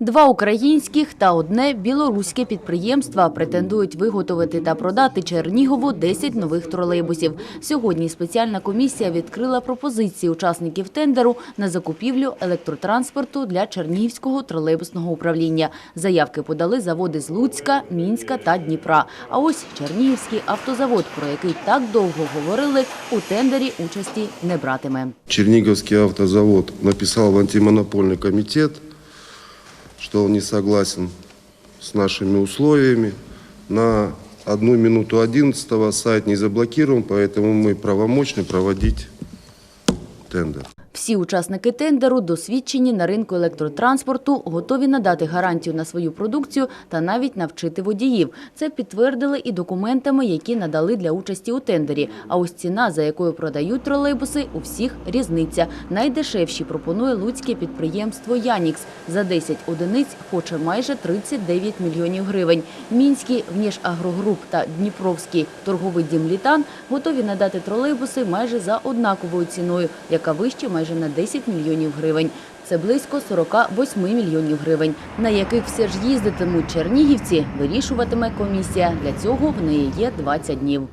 Два українських та одне білоруське підприємства претендують виготовити та продати Чернігову 10 нових тролейбусів. Сьогодні спеціальна комісія відкрила пропозиції учасників тендеру на закупівлю електротранспорту для Чернігівського тролейбусного управління. Заявки подали заводи з Луцька, Мінська та Дніпра. А ось Чернігівський автозавод, про який так довго говорили, у тендері участі не братиме. Черниговский автозавод написал в антимонопольный комитет, что он не согласен с нашими условиями. На одну минуту 11 сайт не заблокирован, поэтому мы правомочны проводить тендер. Всі учасники тендеру досвідчені на ринку електротранспорту, готові надати гарантію на свою продукцію та навіть навчити водіїв. Це підтвердили і документами, які надали для участі у тендері. А ось ціна, за якою продають тролейбуси, у всіх різниця. Найдешевші пропонує луцьке підприємство Янікс. За 10 одиниць хоче майже 39 мільйонів гривень. Мінський Внішагрогруп та Дніпровський торговий дім Літан готові надати тролейбуси майже за однаковою ціною, яка вище майже на 10 мільйонів гривень. Це близько 48 мільйонів гривень, на яких все ж їздитимуть чернігівці, вирішуватиме комісія. Для цього в неї є 20 днів.